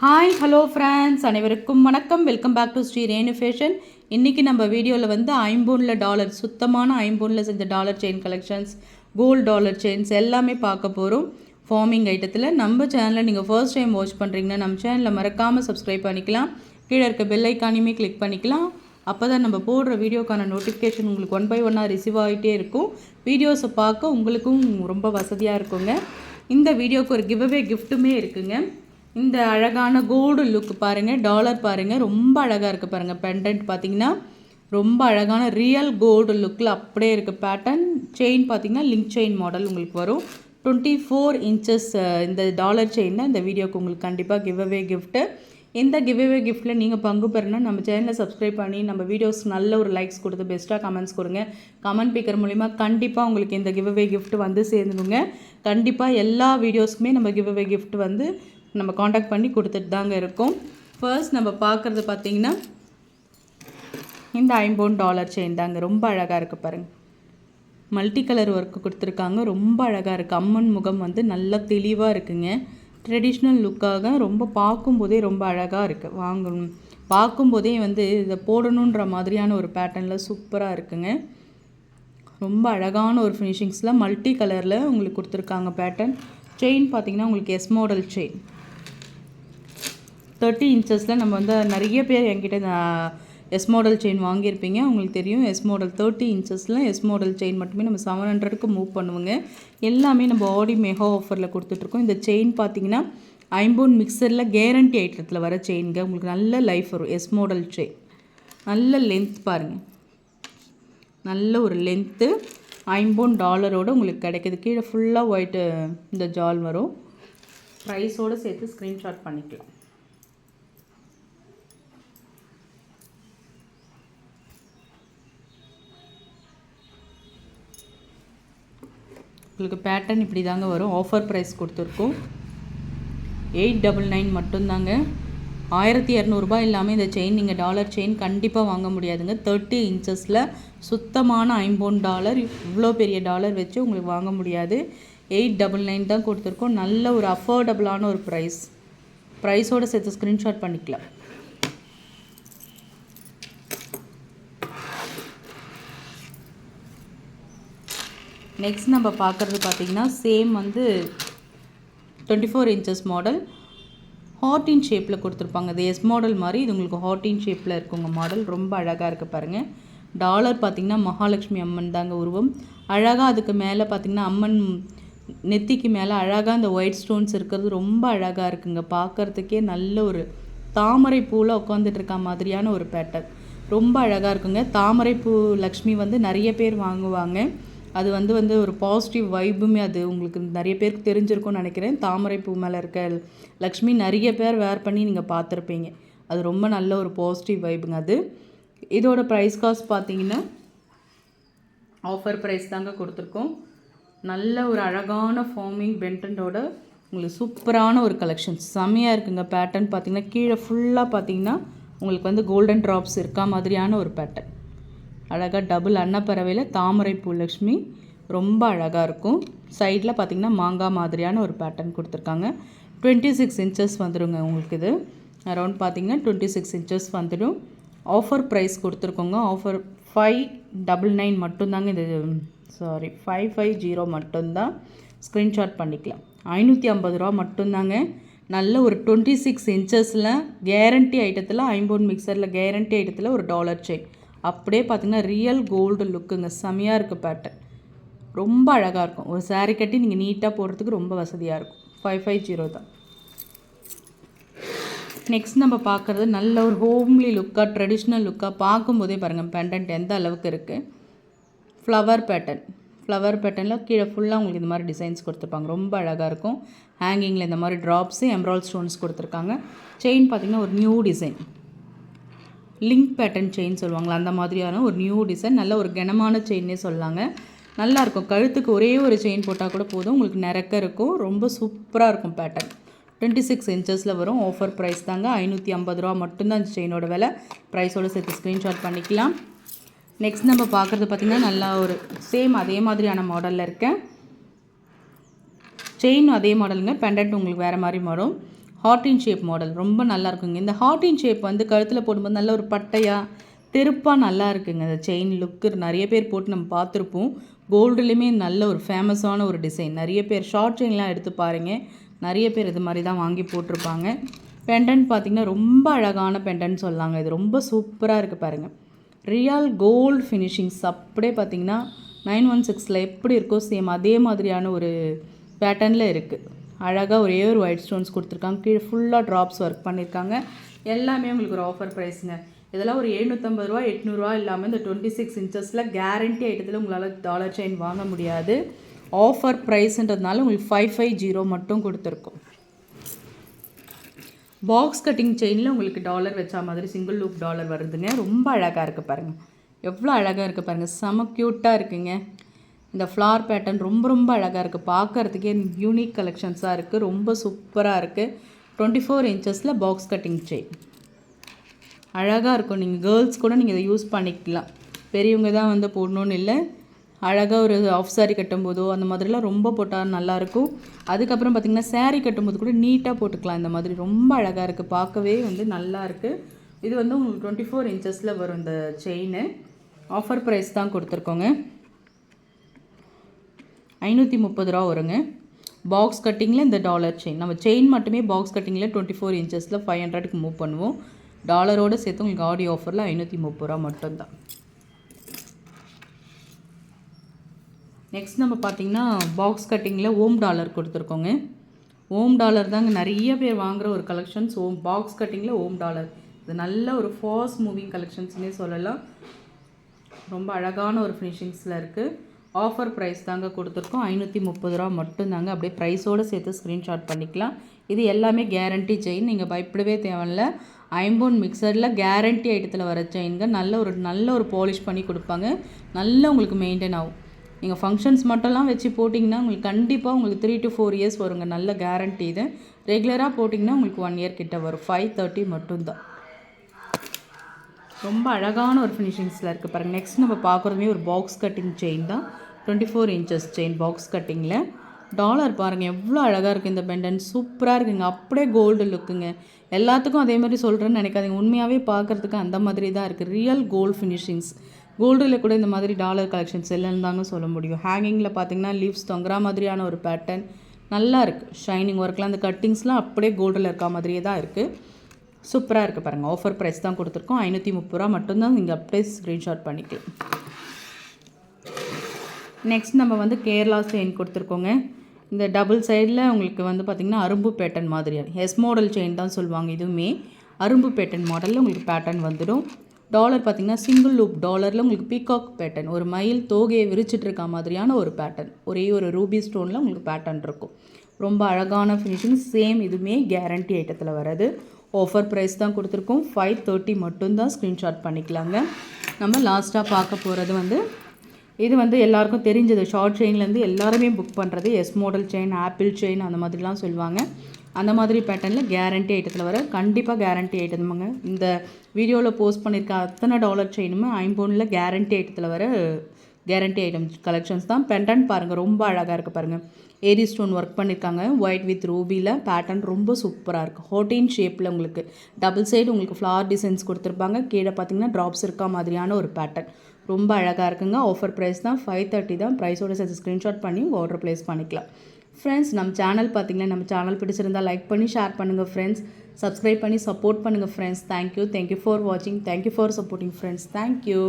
Hi hello friends அனைவருக்கும் வணக்கம். Welcome back to Sri Renu fashion இன்றைக்கி நம்ம வீடியோவில் வந்து ஐம்பூனில் டாலர் சுத்தமான ஐம்பூனில் செஞ்ச dollar chain collections gold dollar chains எல்லாமே பார்க்க போகிறோம் ஃபார்மிங் ஐட்டத்தில் நம்ம சேனலில் நீங்கள் ஃபர்ஸ்ட் டைம் வாட்ச் பண்ணுறீங்கன்னா நம்ம சேனலில் மறக்காமல் சப்ஸ்கிரைப் பண்ணிக்கலாம். கீழே இருக்க பெல் ஐக்கானையுமே கிளிக் பண்ணிக்கலாம். அப்போ தான் நம்ம போடுற வீடியோக்கான நோட்டிஃபிகேஷன் உங்களுக்கு ஒன் பை ஒன்னாக ரிசீவ் ஆகிட்டே இருக்கும். வீடியோஸை பார்க்க உங்களுக்கும் ரொம்ப வசதியாக இருக்குங்க. இந்த வீடியோவுக்கு ஒரு கிவ்அவே கிஃப்ட்டுமே இருக்குங்க. இந்த அழகான கோல்டு லுக் பாருங்கள் டாலர் பாருங்கள் ரொம்ப அழகாக இருக்குது பாருங்கள் பெண்டன்ட் பார்த்தீங்கன்னா ரொம்ப அழகான ரியல் கோல்டு லுக்கில் அப்படியே இருக்குது பேட்டர்ன் செயின் பார்த்தீங்கன்னா லிங்க் செயின் மாடல் உங்களுக்கு வரும். டுவெண்ட்டி ஃபோர் இன்ச்சஸ் இந்த டாலர் செயின் தான் இந்த வீடியோக்கு உங்களுக்கு கண்டிப்பாக கிவ் அவே கிஃப்ட்டு இந்த கிவ் அவே கிஃப்ட்டில் நீங்கள் பங்கு பெறணும் நம்ம சேனலை சப்ஸ்கிரைப் பண்ணி நம்ம வீடியோஸ் நல்ல ஒரு லைக்ஸ் கொடுத்து பெஸ்ட்டாக கமெண்ட்ஸ் கொடுங்க. கமெண்ட் பிக்கர் மூலிமா கண்டிப்பாக உங்களுக்கு இந்த கிவ் அவே கிஃப்ட் வந்து சேர்ந்துடுங்க. கண்டிப்பாக எல்லா வீடியோஸ்க்குமே நம்ம கிவ் அவே கிஃப்ட் வந்து நம்ம காண்டாக்ட் பண்ணி கொடுத்துட்டு தாங்க இருக்கோம். ஃபர்ஸ்ட் நம்ம பார்க்குறது பார்த்தீங்கன்னா இந்த ஐம்போன் டாலர் செயின் தாங்க. ரொம்ப அழகாக இருக்குது பாருங்கள் மல்டி கலர் ஒர்க்கு கொடுத்துருக்காங்க. ரொம்ப அழகாக இருக்குது அம்மன் முகம் வந்து நல்லா தெளிவாக இருக்குங்க. ட்ரெடிஷ்னல் லுக்காக ரொம்ப பார்க்கும்போதே ரொம்ப அழகாக இருக்குது வாங்கணும் பார்க்கும்போதே வந்து இதை போடணுன்ற மாதிரியான ஒரு பேட்டர்னில் சூப்பராக இருக்குங்க. ரொம்ப அழகான ஒரு ஃபினிஷிங்ஸில் மல்டி கலரில் உங்களுக்கு கொடுத்துருக்காங்க பேட்டர்ன் செயின் பார்த்தீங்கன்னா உங்களுக்கு எஸ் மாடல் செயின் தேர்ட்டி இன்ச்சஸில் நம்ம வந்து நிறைய பேர் என்கிட்ட எஸ் மாடல் செயின் வாங்கியிருப்பீங்க. உங்களுக்கு தெரியும் எஸ் மாடல் தேர்ட்டி இன்ச்சஸில் எஸ் மாடல் செயின் மட்டுமே நம்ம செவன் ஹண்ட்ரடுக்கு மூவ் பண்ணுவோங்க. எல்லாமே நம்ம ஆடி மெகா ஆஃபரில் கொடுத்துட்ருக்கோம். இந்த செயின் பார்த்தீங்கன்னா ஐம்போன் மிக்சரில் கேரண்டி ஐட்டத்தில் வர செயின்ங்க உங்களுக்கு நல்ல லைஃப் வரும். எஸ் மாடல் செயின் நல்ல லென்த் பாருங்கள் நல்ல ஒரு லென்த்து ஐம்போன் டாலரோடு உங்களுக்கு கிடைக்கிது. கீழே ஃபுல்லாக ஒயிட்டு இந்த ஜால் வரும். ப்ரைஸோடு சேர்த்து ஸ்க்ரீன்ஷாட் பண்ணிக்கலாம். உங்களுக்கு பேட்டர்ன் இப்படி தாங்க வரும். ஆஃபர் ப்ரைஸ் கொடுத்துருக்கோம். எயிட் டபுள் நைன் மட்டும்தாங்க. ஆயிரத்தி இரநூறுபா இல்லாமல் இந்த செயின் நீங்கள் டாலர் செயின் கண்டிப்பாக வாங்க முடியாதுங்க. தேர்ட்டி இன்ச்சஸில் சுத்தமான ஐம்பொன் டாலர் இவ்வளோ பெரிய டாலர் வச்சு உங்களுக்கு வாங்க முடியாது. எயிட் டபுள் நைன் தான் கொடுத்துருக்கோம். நல்ல ஒரு அஃபோர்டபுளான ஒரு ப்ரைஸ் ப்ரைஸோடு சேர்த்து ஸ்க்ரீன்ஷாட் பண்ணிக்கலாம். நெக்ஸ்ட் நம்ம பார்க்குறது பார்த்திங்கன்னா சேம் வந்து டுவெண்ட்டி ஃபோர் இன்ச்சஸ் மாடல் ஹார்டின் ஷேப்பில் கொடுத்துருப்பாங்க. இது எஸ் மாடல் மாதிரி இது உங்களுக்கு ஹார்டின் ஷேப்பில் இருக்குங்க மாடல் ரொம்ப அழகாக இருக்குது பாருங்கள் டாலர் பார்த்திங்கன்னா மகாலட்சுமி அம்மன் தாங்க உருவம். அழகாக அதுக்கு மேலே பார்த்திங்கன்னா அம்மன் நெத்திக்கு மேலே அழகாக அந்த ஒயிட் ஸ்டோன்ஸ் இருக்கிறது ரொம்ப அழகாக இருக்குங்க. பார்க்குறதுக்கே நல்ல ஒரு தாமரை பூவில் உட்காந்துட்டு இருக்க மாதிரியான ஒரு பேட்டர் ரொம்ப அழகாக இருக்குங்க. தாமரை பூ லக்ஷ்மி வந்து நிறைய பேர் வாங்குவாங்க. அது வந்து வந்து ஒரு பாசிட்டிவ் வைப்புமே அது. உங்களுக்கு நிறைய பேருக்கு தெரிஞ்சிருக்கும்னு நினைக்கிறேன். தாமரை பூ மேலே இருக்க லக்ஷ்மி நிறைய பேர் வேர் பண்ணி நீங்கள் பார்த்துருப்பீங்க. அது ரொம்ப நல்ல ஒரு பாசிட்டிவ் வைப்புங்க அது. இதோட ப்ரைஸ் காஸ்ட் பார்த்தீங்கன்னா ஆஃபர் ப்ரைஸ் தாங்க கொடுத்துருக்கோம். நல்ல ஒரு அழகான ஃபார்மிங் பென்டன்டோட உங்களுக்கு சூப்பரான ஒரு கலெக்ஷன் செம்மையாக இருக்குங்க பேட்டர்ன் பார்த்தீங்கன்னா கீழே ஃபுல்லாக பார்த்தீங்கன்னா உங்களுக்கு வந்து கோல்டன் ட்ராப்ஸ் இருக்கா மாதிரியான ஒரு பேட்டர்ன் அழகாக டபுள் அன்னப்பறவையில் தாமரை பூ லக்ஷ்மி ரொம்ப அழகாக இருக்கும். சைடில் பார்த்திங்கன்னா மாங்காய் மாதிரியான ஒரு பேட்டர்ன் கொடுத்துருக்காங்க. டுவெண்ட்டி சிக்ஸ் இன்ச்சஸ் வந்துடுங்க உங்களுக்கு இது. அரௌண்ட் பார்த்திங்கன்னா டுவெண்ட்டி சிக்ஸ் இன்ச்சஸ் வந்துடும். ஆஃபர் ப்ரைஸ் கொடுத்துருக்கோங்க. ஆஃபர் ஃபைவ் டபுள் நைன் மட்டும்தாங்க இது. சாரி ஃபைவ் ஃபைவ் ஜீரோ மட்டும்தான். ஸ்க்ரீன்ஷாட் பண்ணிக்கலாம். ஐநூற்றி ஐம்பது ரூபா மட்டும்தாங்க. நல்ல ஒரு டுவெண்ட்டி சிக்ஸ் இன்ச்சஸில் கேரண்டி ஐட்டத்தில் ஐம்போன் மிக்சரில் கேரண்டி ஐட்டத்தில் ஒரு டாலர் செயின் அப்படியே பார்த்திங்கன்னா ரியல் கோல்டு லுக்குங்க செமையாக இருக்குது பேட்டர்ன் ரொம்ப அழகாக இருக்கும். ஒரு சாரீ கட்டி நீங்கள் நீட்டாக போடுறதுக்கு ரொம்ப வசதியாக இருக்கும். ஃபைவ் ஃபைவ் ஜீரோ தான். நெக்ஸ்ட் நம்ம பார்க்குறது நல்ல ஒரு ஹோம்லி லுக்காக ட்ரெடிஷ்னல் லுக்காக பார்க்கும்போதே பாருங்கள் பேண்டன்ட் எந்த அளவுக்கு இருக்குது ஃப்ளவர் பேட்டர்ன் ஃப்ளவர் பேட்டர்னில் கீழே ஃபுல்லாக உங்களுக்கு இந்த மாதிரி டிசைன்ஸ் கொடுத்துருப்பாங்க. ரொம்ப அழகாக இருக்கும். ஹேங்கிங்கில் இந்த மாதிரி ட்ராப்ஸு எம்ரால் ஸ்டோன்ஸ் கொடுத்துருக்காங்க. செயின் பார்த்திங்கன்னா ஒரு new design link pattern chain சொல்லுவாங்களா அந்த மாதிரியான ஒரு நியூ டிசைன் நல்ல ஒரு கனமான செயின்னே சொல்லாங்க. நல்லாயிருக்கும் கழுத்துக்கு ஒரே ஒரு செயின் போட்டால் கூட போதும். உங்களுக்கு நிறக்க இருக்கும். ரொம்ப சூப்பராக இருக்கும் பேட்டர்ன். டுவெண்ட்டி சிக்ஸ் இன்ச்சஸில் வரும். ஆஃபர் ப்ரைஸ் தாங்க. ஐநூற்றி ஐம்பது ரூபா மட்டும்தான் அந்த செயினோட விலை. ப்ரைஸோடு சேர்த்து ஸ்க்ரீன்ஷாட் பண்ணிக்கலாம். நெக்ஸ்ட் நம்ம பார்க்குறது பார்த்திங்கன்னா நல்லா ஒரு சேம் அதே மாதிரியான மாடலில் இருக்கேன். செயின் அதே மாடலுங்க பெண்டன்ட் உங்களுக்கு வேறு மாதிரி வரும் ஹார்டின் ஷேப் மாடல் ரொம்ப நல்லா இருக்குங்க. இந்த ஹார்டின் ஷேப் வந்து கழுத்தில் போடும்போது நல்ல ஒரு பட்டையாக தெருப்பாக நல்லா இருக்குங்க. இந்த செயின் லுக்கு நிறைய பேர் போட்டு நம்ம பார்த்துருப்போம். கோல்டுலேயுமே நல்ல ஒரு ஃபேமஸான ஒரு டிசைன் நிறைய பேர் ஷார்ட் செயின்லாம் எடுத்து பாருங்கள் நிறைய பேர் இது மாதிரி தான் வாங்கி போட்டிருப்பாங்க. பெண்டன்ட் பார்த்திங்கன்னா ரொம்ப அழகான பெண்டன்ட் சொல்லாங்க. இது ரொம்ப சூப்பராக இருக்குது பாருங்கள் ரியல் கோல்டு ஃபினிஷிங்ஸ் அப்படியே பார்த்திங்கன்னா நைன் ஒன் சிக்ஸில் எப்படி இருக்கோ சேம் அதே மாதிரியான ஒரு பேட்டர்னில் இருக்குது அழகாக ஒரே ஒரு ஒயிட் ஸ்டோன்ஸ் கொடுத்துருக்காங்க. கீழே ஃபுல்லாக ட்ராப்ஸ் ஒர்க் பண்ணியிருக்காங்க எல்லாமே உங்களுக்கு ஒரு ஆஃபர் ப்ரைஸுங்க இதெல்லாம் ஒரு எழுநூற்றம்பது ரூபா எட்நூறுரூவா இல்லாமல் இந்த டுவெண்ட்டி சிக்ஸ் இன்ச்சஸில் கேரண்டி ஐட்டத்தில் உங்களால் டாலர் செயின் வாங்க முடியாது. ஆஃபர் ப்ரைஸ்ன்றதுனால உங்களுக்கு ஃபைவ் ஃபைவ் ஜீரோ மட்டும் கொடுத்துருக்கோம். பாக்ஸ் கட்டிங் செயினில் உங்களுக்கு டாலர் வச்சா மாதிரி சிங்கிள் லூப் டாலர் வருதுங்க. ரொம்ப அழகாக இருக்குது பாருங்கள் எவ்வளோ அழகாக இருக்குது பாருங்கள் செம க்யூட்டாக இருக்குங்க. இந்த ஃப்ளார் பேட்டர்ன் ரொம்ப ரொம்ப அழகாக இருக்குது பார்க்குறதுக்கே யூனிக் கலெக்ஷன்ஸாக இருக்குது ரொம்ப சூப்பராக இருக்குது டுவெண்ட்டி ஃபோர் இன்ச்சஸில் பாக்ஸ் கட்டிங் செயின் அழகாக இருக்கும். நீங்கள் கேர்ள்ஸ் கூட நீங்கள் இதை யூஸ் பண்ணிக்கலாம். பெரியவங்க தான் வந்து போடணுன்னு இல்லை. அழகாக ஒரு ஆஃப் சாரி கட்டும்போதோ அந்த மாதிரிலாம் ரொம்ப போட்டால் நல்லாயிருக்கும் அதுக்கப்புறம் பார்த்திங்கன்னா சேரீ கட்டும்போது கூட நீட்டாக போட்டுக்கலாம். இந்த மாதிரி ரொம்ப அழகாக இருக்குது பார்க்கவே வந்து நல்லா இருக்குது இது வந்து உங்களுக்கு டுவெண்ட்டி ஃபோர் இன்ச்சஸில் வரும் இந்த செயின் ஆஃபர் ப்ரைஸ் தான் கொடுத்துருக்கோங்க. ஐநூற்றி முப்பது ரூபா வருங்க. பாக்ஸ் கட்டிங்கில் இந்த டாலர் செயின் நம்ம செயின் மட்டுமே பாக்ஸ் கட்டிங்கில் டுவெண்ட்டி ஃபோர் இன்ச்சஸில் ஃபைவ் ஹண்ட்ரடுக்கு மூவ் பண்ணுவோம். டாலரோடு சேர்த்து உங்களுக்கு ஆடி ஆஃபரில் ஐநூற்றி முப்பது ரூபா மட்டும்தான். நெக்ஸ்ட் நம்ம பார்த்திங்கன்னா பாக்ஸ் கட்டிங்கில் ஓம் டாலர் கொடுத்துருக்கோங்க. ஓம் டாலர் தாங்க நிறைய பேர் வாங்குகிற ஒரு கலெக்ஷன்ஸ் ஓம் பாக்ஸ் கட்டிங்கில் ஓம் டாலர். இது நல்ல ஒரு ஃபாஸ்ட் மூவிங் கலெக்ஷன்ஸ்னே சொல்லலாம். ரொம்ப அழகான ஒரு ஃபினிஷிங்ஸில் இருக்குது ஆஃபர் ப்ரைஸ் தாங்க கொடுத்துருக்கோம். ஐநூற்றி முப்பது ரூபா மட்டும்தாங்க. அப்படியே ப்ரைஸோடு சேர்த்து ஸ்க்ரீன்ஷாட் பண்ணிக்கலாம். இது எல்லாமே கேரண்டி செயின் நீங்கள் பயப்படவே தேவையில்ல. ஐம்போன் மிக்சரில் கேரண்டி ஐட்டத்தில் வர செயின்க நல்ல ஒரு நல்ல ஒரு பாலிஷ் பண்ணி கொடுப்பாங்க. நல்ல உங்களுக்கு மெயின்டைன் ஆகும். நீங்கள் ஃபங்க்ஷன்ஸ் மட்டும்லாம் வச்சு போட்டிங்கன்னா உங்களுக்கு கண்டிப்பாக உங்களுக்கு த்ரீ டு ஃபோர் இயர்ஸ் வருங்க. நல்ல கேரண்டி இது. ரெகுலராக போட்டிங்கன்னா உங்களுக்கு ஒன் இயர் கிட்ட வரும். ஃபைவ் தேர்ட்டி மட்டும்தான். ரொம்ப அழகான ஒரு ஃபினிஷிங்ஸில் இருக்குது பாருங்கள் நெக்ஸ்ட் நம்ம பார்க்குறதுமே ஒரு பாக்ஸ் கட்டிங் செயின் தான். Twenty four inches chain box கட்டிங்கில் dollar பாருங்கள் எவ்வளோ அழகாக இருக்குது இந்த பெண்டன் சூப்பராக இருக்குங்க. அப்படியே கோல்டு லுக்குங்க எல்லாத்துக்கும் அதே மாதிரி சொல்கிறேன்னு நினைக்காதீங்க. உண்மையாகவே பார்க்குறதுக்கு அந்த மாதிரி தான் இருக்குது ரியல் கோல்டு ஃபினிஷிங்ஸ் கோல்டில் கூட இந்த மாதிரி டாலர் கலெக்ஷன்ஸ் இல்லைன்னு தாங்க சொல்ல முடியும். ஹேங்கிங்கில் பார்த்தீங்கன்னா லீவ்ஸ் தொங்குற மாதிரியான ஒரு பேட்டர்ன் நல்லா இருக்குது ஷைனிங் ஒர்க்கில் அந்த கட்டிங்ஸ்லாம் அப்படியே கோல்டில் இருக்க மாதிரியே தான் இருக்குது சூப்பராக இருக்குது பாருங்கள் ஆஃபர் ப்ரைஸ் தான் கொடுத்துருக்கோம். ஐநூற்றி முப்பது ரூபா மட்டும்தான் நீங்கள் அப்படியே ஸ்க்ரீன்ஷாட் பண்ணிக்கலாம். நெக்ஸ்ட் நம்ம வந்து கேரளா செயின் கொடுத்துருக்கோங்க. இந்த டபுள் சைடில் உங்களுக்கு வந்து பார்த்திங்கன்னா அரும்பு பேட்டன் மாதிரியான எஸ் மாடல் செயின் தான் சொல்லுவாங்க இதுவுமே. அரும்பு பேட்டன் மாடலில் உங்களுக்கு பேட்டர்ன் வந்துடும். டாலர் பார்த்திங்கன்னா சிங்கிள் லூப் டாலரில் உங்களுக்கு பீகாக் பேட்டர்ன் ஒரு மயில் தோகையை விரிச்சிட்டு இருக்க மாதிரியான ஒரு பேட்டர்ன் ஒரே ஒரு ரூபி ஸ்டோனில் உங்களுக்கு பேட்டர்ன் இருக்கும். ரொம்ப அழகான ஃபினிஷிங் சேம் இதுவுமே கேரண்டி ஐட்டத்தில் வராது ஆஃபர் ப்ரைஸ் தான் கொடுத்துருக்கோம். ஃபைவ் தேர்ட்டி மட்டும்தான் ஸ்க்ரீன்ஷாட் பண்ணிக்கலாங்க. நம்ம லாஸ்ட்டாக பார்க்க போகிறது வந்து இது வந்து எல்லாருக்கும் தெரிஞ்சது. ஷார்ட் செயின்லேருந்து எல்லாருமே புக் பண்ணுறது S model chain apple chain அந்த மாதிரிலாம் சொல்லுவாங்க. அந்த மாதிரி பேட்டர்னில் கேரண்டி ஐட்டத்தில் வர கண்டிப்பாக கேரண்டி ஐட்டமுங்க இந்த வீடியோவில் போஸ்ட் பண்ணியிருக்க அத்தனை டாலர் செயினுமே ஐம்போனில் கேரண்டி ஐட்டத்தில் வர கேரண்டி ஐட்டம் கலெக்ஷன்ஸ் தான். பெண்டன் பாருங்கள் ரொம்ப அழகாக இருக்குது பாருங்கள் ஏரி ஸ்டோன் ஒர்க் பண்ணியிருக்காங்க ஒயிட் வித் ரூபியில் பேட்டர்ன் ரொம்ப சூப்பராக இருக்குது ஹோட்டின் ஷேப்பில் உங்களுக்கு டபுள் சைடு உங்களுக்கு ஃப்ளவர் டிசைன்ஸ் கொடுத்துருப்பாங்க. கீழே பார்த்தீங்கன்னா ட்ராப்ஸ் இருக்கா மாதிரியான ஒரு பேட்டர்ன் ரொம்ப அழகாக இருக்குங்க. ஆஃபர் ப்ரைஸ் தான் ஃபைவ் தேர்ட்டி தான். ப்ரைஸோட சேர்த்து ஸ்க்ரீன்ஷாட் பண்ணி உங்கள் ஆர்டர் ப்ளேஸ் பண்ணிக்கலாம். ஃப்ரெண்ட்ஸ் நம்ம சேனல் பார்த்தீங்கன்னா நம்ம சேனல் பிடிச்சிருந்தால் லைக் பண்ணி ஷேர் பண்ணுங்கள் ஃப்ரெண்ட்ஸ் சப்ஸ்கிரைப் பண்ணி சப்போர்ட் பண்ணுங்கள் friends thank you thank you for வாட்சிங் thank you for supporting friends thank you